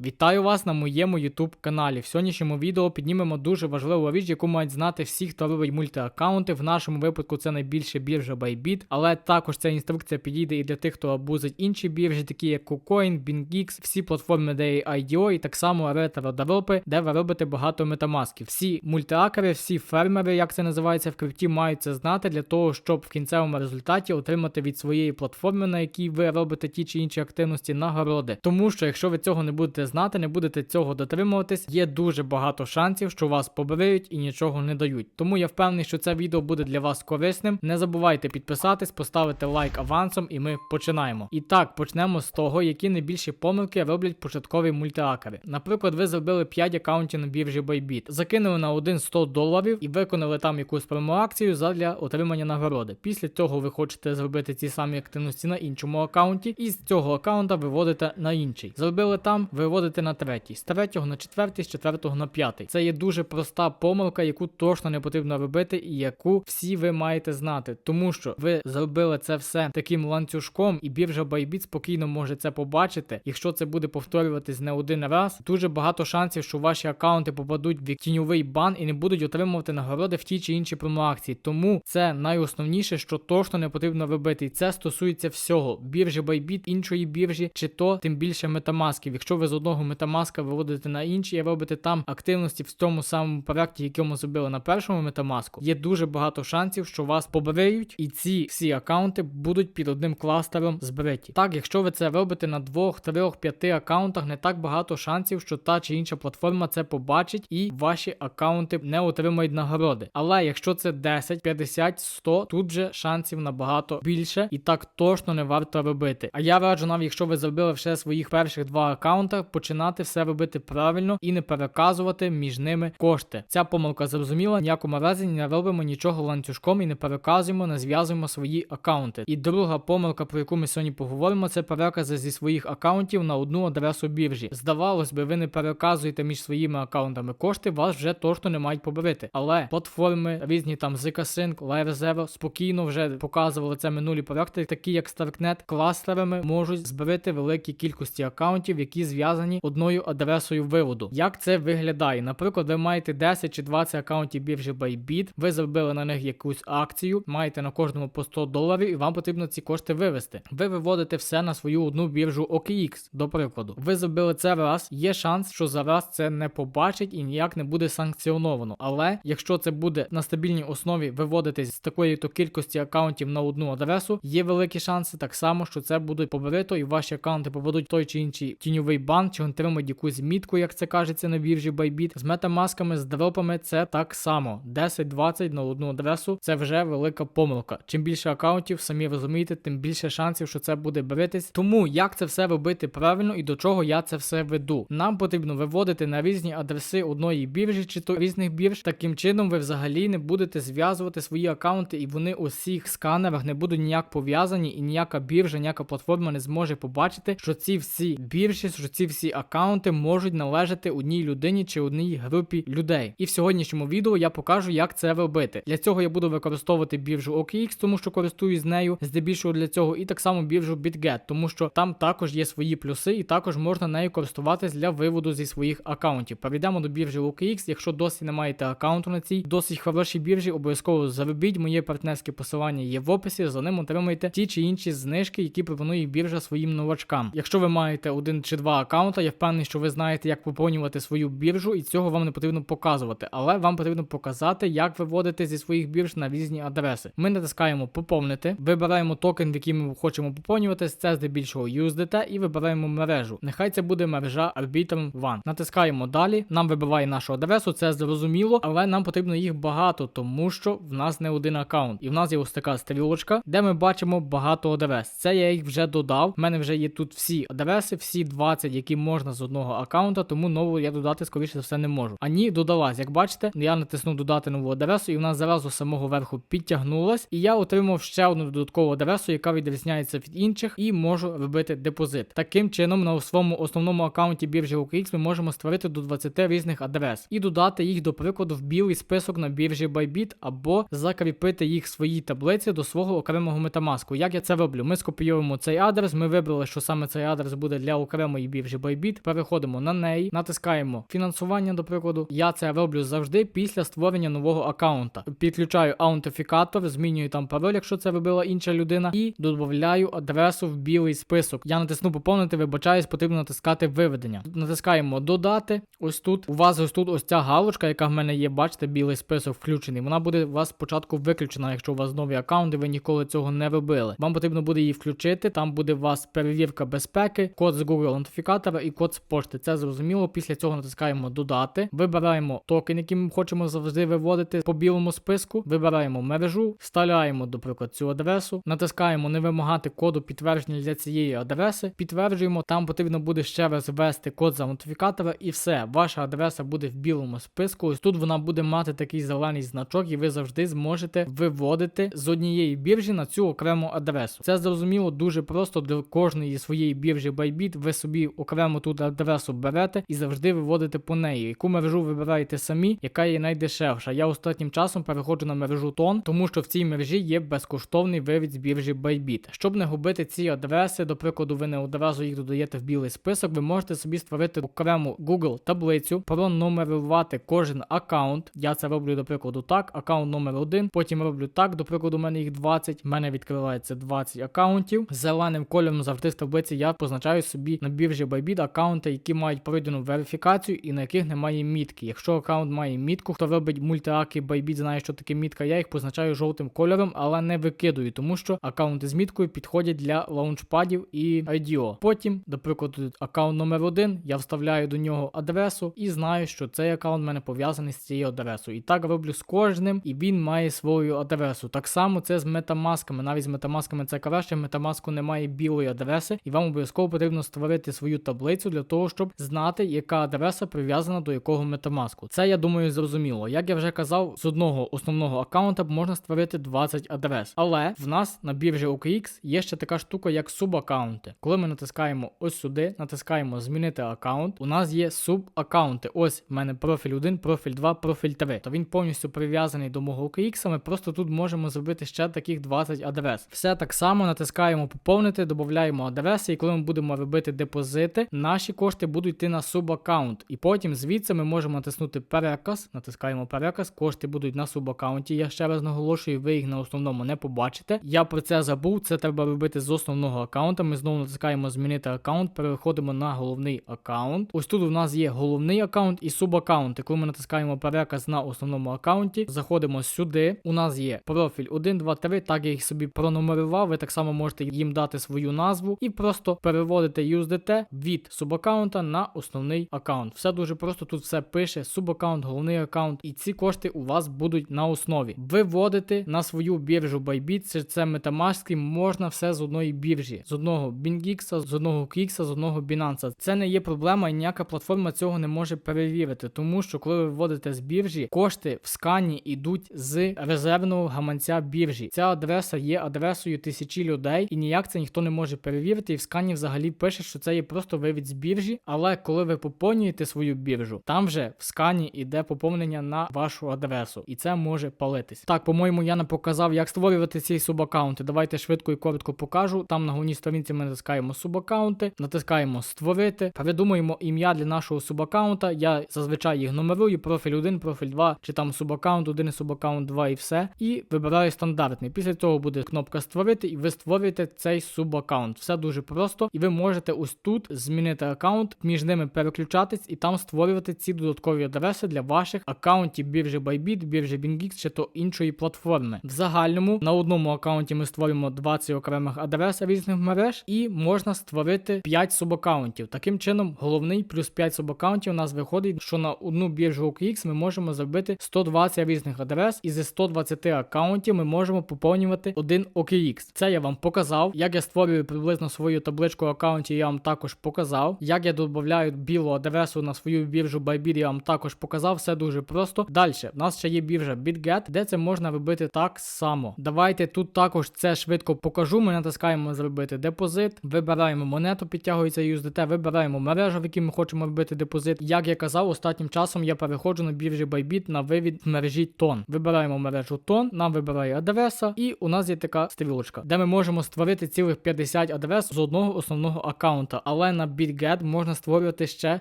Вітаю вас на моєму YouTube каналі. В сьогоднішньому відео піднімемо дуже важливу річ, яку мають знати всі, хто робить мультиаккаунти. В нашому випадку це найбільше біржа Bybit, але також ця інструкція підійде і для тих, хто абузить інші біржі, такі як KuCoin, BingX, всі платформи, де є IDO, і так само ретро-девелопи, де ви робите багато метамасків. Всі мультиакери, всі фермери, як це називається в крипті, мають це знати для того, щоб в кінцевому результаті отримати від своєї платформи, на якій ви робите ті чи інші активності, нагороди. Тому що якщо ви цього не будете знати, не будете цього дотримуватись, є дуже багато шансів, що вас побриють і нічого не дають. Тому я впевнений, що це відео буде для вас корисним. Не забувайте підписатись, поставити лайк авансом, і ми починаємо. І так, почнемо з того, які найбільші помилки роблять початкові мультиакери. Наприклад, ви зробили 5 аккаунтів на біржі Bybit, закинули на один 100 доларів і виконали там якусь промоакцію задля отримання нагороди. Після цього ви хочете зробити ці самі активності на іншому аккаунті, і з цього аккаунта виводите на інший. Зробили там, виводите на третій, з третього на четвертий, з четвертого на п'ятий. Це є дуже проста помилка, яку точно не потрібно робити, і яку всі ви маєте знати, тому що ви зробили це все таким ланцюжком, і біржа Bybit спокійно може це побачити. Якщо це буде повторюватись не один раз, дуже багато шансів, що ваші аккаунти попадуть в тіньовий бан і не будуть отримувати нагороди в ті чи інші промоакції. Тому це найосновніше, що точно не потрібно робити. І це стосується всього біржі Bybit, іншої біржі, чи то тим більше метамасків. Якщо ви з одного метамаска виводите на інший і робите там активності в тому самому проєкті, якому зробили на першому метамаску, є дуже багато шансів, що вас побриють, і ці всі аккаунти будуть під одним кластером збриті. Так, якщо ви це робите на двох, трьох, п'яти аккаунтах, не так багато шансів, що та чи інша платформа це побачить, і ваші аккаунти не отримають нагороди. Але якщо це 10, 50, 100, тут же шансів набагато більше, і так точно не варто робити. А я раджу навіть, якщо ви зробили вже своїх перших два аккаунта, починати все робити правильно і не переказувати між ними кошти. Ця помилка зрозуміла, ніякому разі не робимо нічого ланцюжком і не переказуємо, не зв'язуємо свої аккаунти. І друга помилка, про яку ми сьогодні поговоримо, це перекази зі своїх аккаунтів на одну адресу біржі. Здавалось би, ви не переказуєте між своїми аккаунтами кошти, вас вже точно не мають побрити. Але платформи різні там ZK-Sync, LiveZero спокійно вже показували це минулі проекти, такі як StarkNet, кластерами можуть зберити великі кількості аккаунтів, які зв'язані одною адресою виводу. Як це виглядає? Наприклад, ви маєте 10 чи 20 аккаунтів біржі Bybit, ви зробили на них якусь акцію, маєте на кожному по 100 доларів, і вам потрібно ці кошти вивести. Ви виводите все на свою одну біржу OKX, до прикладу. Ви зробили це раз, є шанс, що зараз це не побачить і ніяк не буде санкціоновано. Але якщо це буде на стабільній основі виводитись з такої то кількості аккаунтів на одну адресу, є великі шанси так само, що це буде поберито, і ваші аккаунти попадуть в той чи інший тіньовий бан, чи отримають якусь мітку, як це кажеться на біржі Bybit. З метамасками, з дропами це так само. 10-20 на одну адресу це вже велика помилка. Чим більше аккаунтів, самі розумієте, тим більше шансів, що це буде бритись. Тому як це все робити правильно і до чого я це все веду? Нам потрібно виводити на різні адреси одної біржі чи то різних бірж. Таким чином, ви взагалі не будете зв'язувати свої аккаунти, і вони у всіх сканерах не будуть ніяк пов'язані, і ніяка біржа, ніяка платформа не зможе побачити, що ці всі біржі, що ці всі аккаунти можуть належати одній людині чи одній групі людей. І в сьогоднішньому відео я покажу, як це робити. Для цього я буду використовувати біржу OKX, тому що користуюсь нею здебільшого для цього, і так само біржу BitGet, тому що там також є свої плюси, і також можна нею користуватись для виводу зі своїх аккаунтів. Перейдемо до біржі OKX. Якщо досі не маєте аккаунту на цій досить хорошій біржі, обов'язково заробіть. Моє партнерське посилання є в описі. За ним отримаєте ті чи інші знижки, які пропонує біржа своїм новачкам. Якщо ви маєте один чи два аккаунта, я впевнений, що ви знаєте, як поповнювати свою біржу, і цього вам не потрібно показувати. Але вам потрібно показати, як виводити зі своїх бірж на різні адреси. Ми натискаємо поповнити, вибираємо токен, в який ми хочемо поповнювати, це здебільшого USDT, і вибираємо мережу. Нехай це буде мережа Arbitrum One. Натискаємо далі. Нам вибиває нашу адресу, це зрозуміло, але нам потрібно їх багато, тому що в нас не один аккаунт. І в нас є ось така стрілочка, де ми бачимо багато адрес. Це я їх вже додав. У мене вже є тут всі адреси, всі 20, які можна з одного аккаунта, тому нову я додати скоріше за все не можу. Ані додалась. Як бачите, я натиснув додати нову адресу, і вона зразу з самого верху підтягнулась. І я отримав ще одну додаткову адресу, яка відрізняється від інших, і можу робити депозит. Таким чином, на своєму основному аккаунті біржі OKX ми можемо створити до 20 різних адрес і додати їх, до прикладу, в білий список на біржі Bybit або закріпити їх в своїй таблиці до свого окремого метамаску. Як я це роблю? Ми скопіюємо цей адрес, ми вибрали, що саме цей адрес буде для окремої біржі Bybit, переходимо на неї, натискаємо фінансування, до прикладу. Я це роблю завжди після створення нового аккаунта. Підключаю аутентифікатор, змінюю там пароль, якщо це робила інша людина, і додаю адресу в білий список. Я натисну поповнити, вибачаюсь, потрібно натискати виведення. Натискаємо додати. Ось тут. У вас ось тут ось ця галочка, яка в мене є, бачите, білий список включений. Вона буде у вас спочатку виключена, якщо у вас новий аккаунт, і ви ніколи цього не робили. Вам потрібно буде її включити. Там буде у вас перевірка безпеки, код з Google аутентифікатора і код з пошти. Це зрозуміло. Після цього натискаємо додати. Вибираємо токен, який ми хочемо завжди виводити по білому списку. Вибираємо мережу, вставляємо, до прикладу, цю адресу, натискаємо не вимагати коду підтвердження для цієї адреси. Підтверджуємо, там потрібно буде ще раз ввести код з аутентифікатора, і все. Ваша адреса буде в білому списку. Ось тут вона буде мати такий зелений значок, і ви завжди зможете виводити з однієї біржі на цю окрему адресу. Це зрозуміло дуже просто для кожної своєї біржі Bybit. Ви собі окремо тут адресу берете і завжди виводите по неї. Яку мережу вибираєте самі, яка є найдешевша. Я останнім часом переходжу на мережу Тон, тому що в цій мережі є безкоштовний вивід з біржі Bybit. Щоб не губити ці адреси, до прикладу, ви не одразу їх додаєте в білий список. Ви можете собі створити окрему Google таблицю, пронумерувати кожен аккаунт. Я це роблю до прикладу так. Аккаунт номер 1 Потім роблю так. До прикладу, у мене їх 20. В мене відкривається 20 аккаунтів. Зеленим кольором завжди в таблиці я позначаю собі на біржі Bybit аккаунти, які мають пройдену верифікацію і на яких немає мітки. Якщо аккаунт має мітку, хто робить мультиаки Bybit, знає, що таке мітка. Я їх позначаю жовтим кольором, але не викидую, тому що аккаунти з міткою підходять для лаунчпадів і IDO. Потім, до прикладу, аккаунт номер 1 я вставляю до нього адресу і знаю, що цей аккаунт в мене пов'язаний з цією адресою. І так роблю з кожним, і він має свою адресу. Так само це з метамасками. Навіть з метамасками це краще. Метамаску немає білої адреси, і вам обов'язково потрібно створити свою таблицю для того, щоб знати, яка адреса прив'язана до якого метамаску. Це я думаю зрозуміло. Як я вже казав, з одного основного аккаунта можна створити 20 адрес. Але в нас на біржі OKX є ще така штука, як субаккаунти. Коли ми натискаємо ось сюди, натискаємо змінити аккаунт, у нас є субаккаунти. Ось в мене профіль 1, профіль 2, профіль 3. То він повністю прив'язаний до мого OKX, ми просто тут можемо зробити ще таких 20 адрес. Все так само натискаємо поповнити, додаємо адреси, і коли ми будемо робити депозити, наші кошти будуть йти на субаккаунт. І потім звідси ми можемо натиснути переказ, натискаємо переказ, кошти будуть на субаккаунті. Я ще раз наголошую, ви їх на основному не побачите. Я про це забув. Це треба робити з основного аккаунта. Ми знову натискаємо змінити аккаунт, переходимо на головний аккаунт. Ось тут у нас є головний аккаунт і субаккаунти. Коли ми натискаємо переказ на основному аккаунті, заходимо сюди. У нас є профіль 1, 2, 3. Так я їх собі пронумерував. Ви так само можете їм дати свою назву і просто переводите USDT від субаккаунта на основний аккаунт. Все дуже просто тут все пише: субаккаунт, головний аккаунт, і ці кошти у вас будуть на основі. Виводити на свою біржу Bybit, це, Metamask, можна все з одної біржі, з одного BingX, з одного QX, з одного Binance. Це не є проблема, і ніяка платформа цього не може перевірити, тому що коли ви виводите з біржі, кошти в скані йдуть з резервного гаманця біржі. Ця адреса є адресою тисячі людей, і ніяк це ніхто не може перевірити. І в скані взагалі пише, що це є просто вивід з біржі. Але коли ви поповнюєте свою біржу, там вже в скані йде поповнення на вашу адресу, і це може палитись. Так, по-моєму, я не показав, як створювати ці субаккаунти. Давайте швидко і коротко покажу. Там на головній сторінці ми натискаємо субаккаунти, натискаємо створити, придумуємо ім'я для нашого субаккаунта. Я зазвичай їх нумерую, профіль 1, профіль 2, чи там субаккаунт 1 і субаккаунт 2 і все. І вибираю стандартний. Після цього буде кнопка створити, і ви створюєте цей субаккаунт. Все дуже просто, і ви можете ось тут змінити аккаунт, між ними переключатись і там створювати ці додаткові адреси для ваших аккаунтів біржі Bybit, біржі BingX чи то іншої платформи. В загальному на одному аккаунті ми створюємо 20 окремих адрес різних мереж, і можна створити 5 субаккаунтів. Таким чином, головний плюс 5 субаккаунтів у нас виходить, що на одну біржу OKX ми можемо зробити 120 різних адрес, і зі 120 аккаунтів ми можемо поповнювати один OKX. Це я вам показав. Як я створюю приблизно свою табличку аккаунтів, я вам також показав. Як я додаю білу адресу на свою біржу Bybit, я вам також показав. Все дуже просто. Далі, в нас ще є біржа BitGet, де це можна робити так само. Давайте тут також це швидко покажу. Ми натискаємо зробити депозит, вибираємо монету, підтягується USDT, вибираємо мережу, в якій ми хочемо робити депозит. Як я казав, останнім часом я переходжу на біржі Bybit на вивід мережі тон. Вибираємо мережу тон, нам вибирає адреса, і у нас є така стрілочка, де ми можемо створити цілих 50 адрес з одного основного аккаунта. Але на BitGet можна створювати ще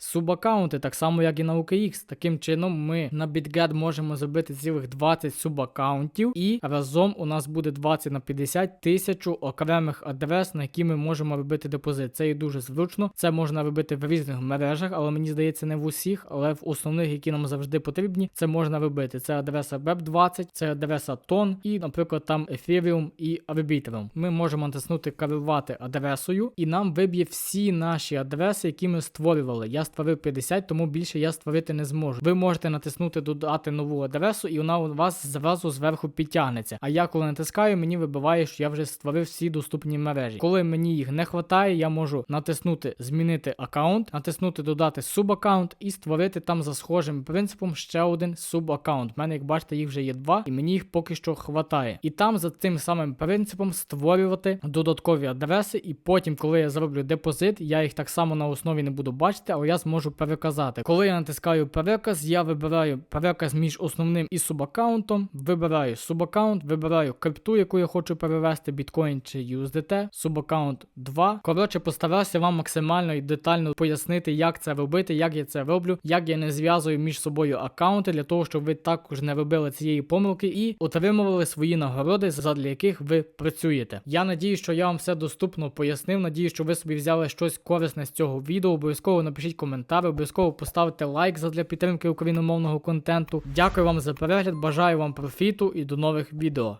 субаккаунти, так само як і на OKX. Таким чином, ми на BitGet можемо зробити цілих 20 субаккаунтів, і разом у нас буде 20 на 50 тисячу окремих адрес, на які ми можемо робити депозит. Це є дуже зручно. Це можна робити в різних мережах, але мені здається, не в усіх, але в основних, які нам завжди потрібні, це можна робити. Це адреса Web20, це адреса TON і, наприклад, там Ethereum і Arbitrum. Ми можемо натиснути керувати адресою, і нам виб'є всі наші адреси, які ми створювали. Я створив 50, тому більше я створити не зможу. Ви можете натиснути додати нову адресу, і вона у вас зразу зверху підтягнеться. А я коли натискаю, мені вибиває, що я вже створив всі доступні мережі. Коли мені їх не вистачає, я можу натиснути змінити аккаунт, натиснути додати субаккаунт і створити там за схожим принципом ще один субаккаунт. У мене, як бачите, їх вже є два, і мені їх поки що хватає. І там за цим самим принципом створювати додаткові адреси, і потім, коли я зроблю депозит, я їх так само на основі не буду бачити, але я зможу переказати. Коли я натискаю переказ, я вибираю переказ між основним і субаккаунтом, вибираю субаккаунт, вибираю крипту, яку я хочу перевести, біткоін чи USDT, субаккаунт 2. Коротше, постарався вам максимально і детально пояснити, як це робити, як я це роблю, як я не зв'язую між собою аккаунти для того, щоб ви також не робили цієї помилки і отримували свої нагороди, задля яких ви працюєте. Я надію, що я вам все доступно пояснив. Надію, що ви собі взяли щось корисне з цього відео. Обов'язково напишіть коментар, обов'язково поставте лайк задля підтримки україномовного контенту. Дякую вам за перегляд, бажаю вам профіту і до нових відео.